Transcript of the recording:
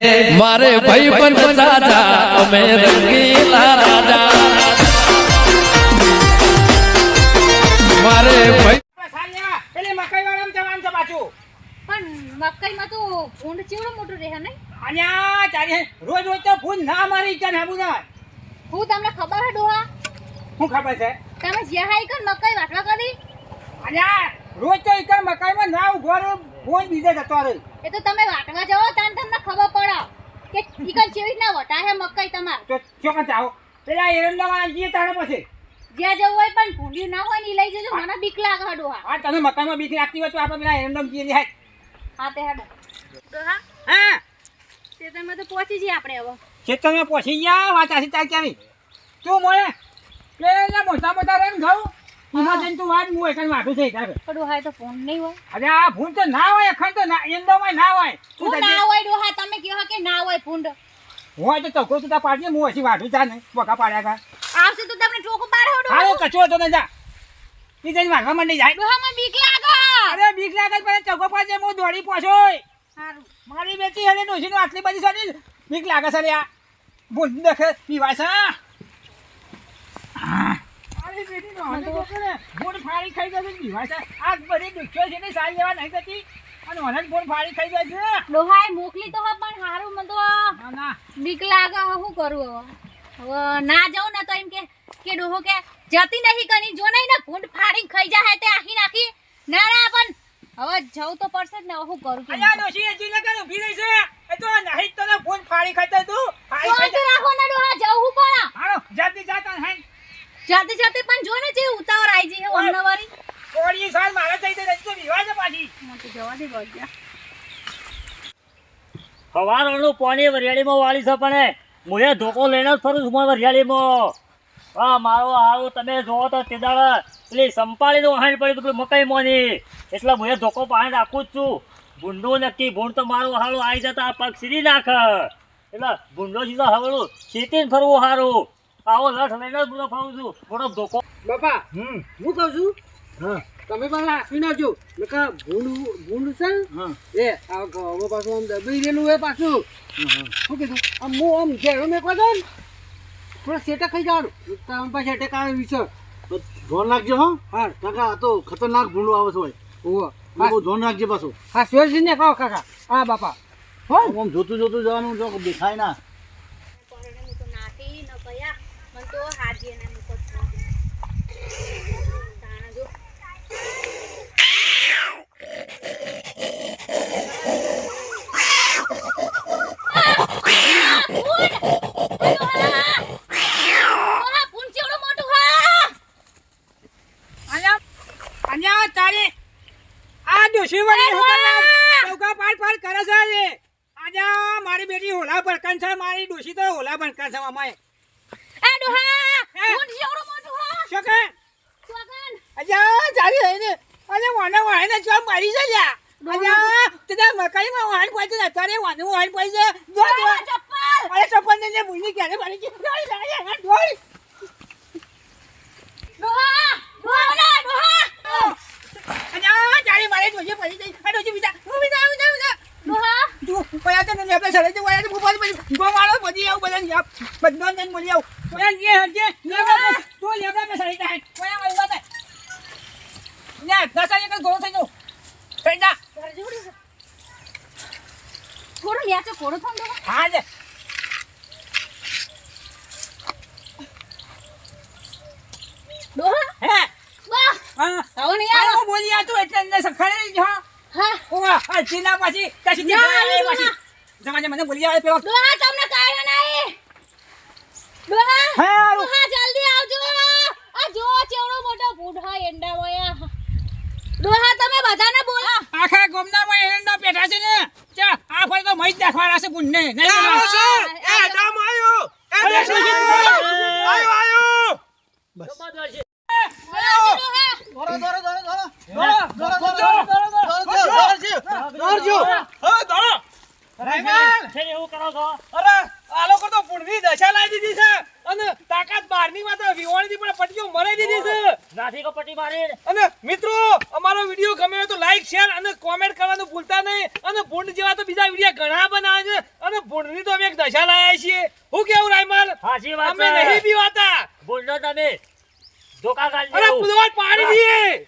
મારે ભાઈ પણ રાજા અમે રંગીલા રાજા. મારે ભાઈ પેલી મકાઈ વાળામાં જવાનું છે પાછું. પણ મકાઈમાં તો ભૂંડ ચેવડો મોટો રહે નહીં? અન્યા ચાલે રોજ રોજ તો ફૂલ ના મારી ઈચ્છા ના બુના હું તમને ખબર હે ડોહા? શું ખબર છે? તમે જ્યાં હાઈ કર મકાઈ વાટવા કરી? અન્યા રોજ તો ઈકર મકાઈમાં ના ઊભો ફોન બીજે જતો રહ્યો. એ તો તમે વાટવા જાઓ તાન તમને ખબર પડે કે ઈકન વટારે મકાઈ તમાર. તો શું કાં જાઓ પેલા એરંડામાં જઈએ તારે પછી. જ્યાં જવું હોય પણ ભૂંડ્યું ના હોય ને લઈ જજો મને બીક લાગે હડો હા. તમે મકાઈમાં બીક લાગતી હોય તો આપણે પેલા એરંડમ જઈએ હાય હા તે હડો. ડોહા હા. તે તમે તો પહોંચી જઈએ આપણે હવે. ખેતરમાં પહોંચી ગયા વાંચાસી તાર ક્યાંની તું મોડે પેલા મોટા મોટા રેન એમાં જઈને તું વાત હું એકન વાટું છે તારે. ડોહા તો ફોન નહીં હોય. અરે આ ફોન તો ના હોય અખંડ તો ના એંદોમાં ના હોય. તું ના હોય ડોહા તમે કહો કે ના હોય ભૂંડ. હું તો ચોખો સુધા પાડીએ હું હજી વાઢું જા ને બોકા પાડ્યા કા આવશે તો તમને ચોખ્ખું બાર હારો હાલો કચો તો ને જા. ઈ જઈને વાટવા મંડી જાય. મને બીક લાગે. અરે બીક લાગે પણ ચોખ્ખો પાડે હું દોડી પહોંચો સારું મારી બેટી હલે ડોશીનો આટલી બધી સારી બીક લાગે છે લે આ. ભૂલ દેખે પીવાય છે. મારી હલે જોતો ને ભૂલ ફાડી ખાઈ જશે પીવાય છે. આ બધી દુખ્યો છે ને સારી લેવા નહીં થતી. અને હલે ફોન ફાડી ખાઈ જાય છે. ડોહા મોકલી તો હા પણ હારું મને તો ના ના. બીક લાગે શું કરું હવે? હવે ના જાઉં ને તો એમ કે કે ડોહો કે જતી નહીં કની જો નહીં ને ભૂંડ ફાડી ખાઈ જાય તે આખી નાખી ના ના પણ હવે જવું તો પડશે જ ને હું શું કરું કે? અલ્યા ડોશી હજી લગન ઊભી રહી છે. એ તો નહીં તને ફોન ફાડી ખાઈ તું. ફાડી ખાઈ રાખો ને ડોહા જવું પણ? હાલો જતી જાતા હે. જાતી જાતી પણ જો ને જે ઉતાવળ આવી જઈ હે ઓનવારી કોળી સાલ મારે થઈ તો રસ્તો વિવાહ છે પાછી મને તો જવા દે સવારનું પાણી વરિયાળીમાં વાળી છે પણ મુએ ધોકો લઈને જ ફરું છું મારા વરિયાળીમાં. હા મારો હારું તમે જોવો તો તે દાડે પેલી સંપાળીનું વહાણ પડ્યું પેલું મકાઈ મોની એટલે મુએ ધોકો પાણી રાખું જ છું. ભૂંડો નક્કી ભૂંડ તો મારું હારું આવી જતા પગ સીધી નાખે. એટલે ભૂંડો સીધો હવળું સીતીને ફરવું હારું. આવો લઠ લઈને જ બધો ફરું છું. મોટો ધોકો. બાપા હમ. હું કહું છું? હા. તમે પણ હાસવી નાખજો. નકા ભૂંડ ભૂંડ છે હા. એ આ હવે પાછું આમ દબાઈ રહેલું એ પાછું. શું કીધું? આમ હું આમ ઘેરો મેં કહો ને થોડા સેટે ખાઈ જવાનું. તમે પાછા અટેક આવે વિચાર ધોન રાખજો હો. હા. કાકા આ તો ખતરનાક ભૂંડો આવે છે ભાઈ. ઓહો. ધોન રાખજે પાછું. હા સ્વેરજી ને કહો કાકા. હા બાપા. હો. આમ જોતું જોતું જવાનું જો દેખાય ના. મને તો મુકો તારી આ અરે! ચૌકા પાડ પાડ કરે છે આજે. મારી બેટી હોલા ભડકન છે મારી ડોશી તો હોલા ભડકન છે અમાય શું કે અજા ચાલી રહી ને અરે વાના વાય ને ચમ મારી છે લ્યા. અજા મકાઈ મકાઈમાં વાણ પાડી છે અત્યારે વાને વાણ પાડી છે. જો જો અરે ચપ્પલ ને ભૂલી ક્યારે મારી છે દોડી. મારી ડોશી પડી ગઈ આ ડોશી બીજા હું બીજા બીજા બીજા. તું પયા તો ને આપણે સળે તો વયા તો ભૂપાલ પછી ગો મારો બધી આવું બધા ને બધો ને બોલી આવું. પયા જે હજે તું લેવા પે સળી જાય પયા આવી વાત ને. દસા એક ગોળો થઈ જાવ થઈ જા. થોડું ન્યાચો થોડું થોડું હા જે ડોહા હે વાહ હા આવો નહીં આ આવો હું બોલી આ તું એટલે ને સખડે જ હા. ઓવા આ ચીના પાછી કશી ના, જે ના, પાછી. જમાને મને બોલી આવે પેલો. ડોહા તમને કાઢો નહીં ડોહા હે. ડોહા જલ્દી આવજો. આ જો ચેવડો મોટો હોય એંડા હોય ડોહા તમે બધાને બોલો. આખા ગોમનામાં એરંડા બેઠા છે ને. ચા આ ફરે તો મઈ જ દેખવાના છે બુનને નહીં બોલવાનું. એ અરે શું છે? આયો આયો ધોરો ધોરો ધોરો ધોરો દોડો, દોડો, દોડો, દોડો, દોડો. ધોરો ધોરો ધોરો રાયમાલ! છે એવું કરો છો? અરે આ લોકો તો પુણની દશા લાવી દીધી છે. અને તાકાત બહારની વાત વિવાણીથી પણ પટીઓ મરાઈ દીધી છે. નાથી કો પટ્ટી મારી. અને મિત્રો અમારો વીડિયો ગમે તો લાઈક શેર અને કોમેન્ટ કરવાનું ભૂલતા નહીં. અને ભૂંડ જેવા તો બીજા વીડિયો ઘણા બનાવે છે. અને ભૂંડની તો અમે એક દશા લાયા છીએ. હું કેવું રાયમાલ સાચી વાત અમે નહીં પીવાતા. ભૂલનો તમે ધોકા ગાલી અરે પાડી દઈએ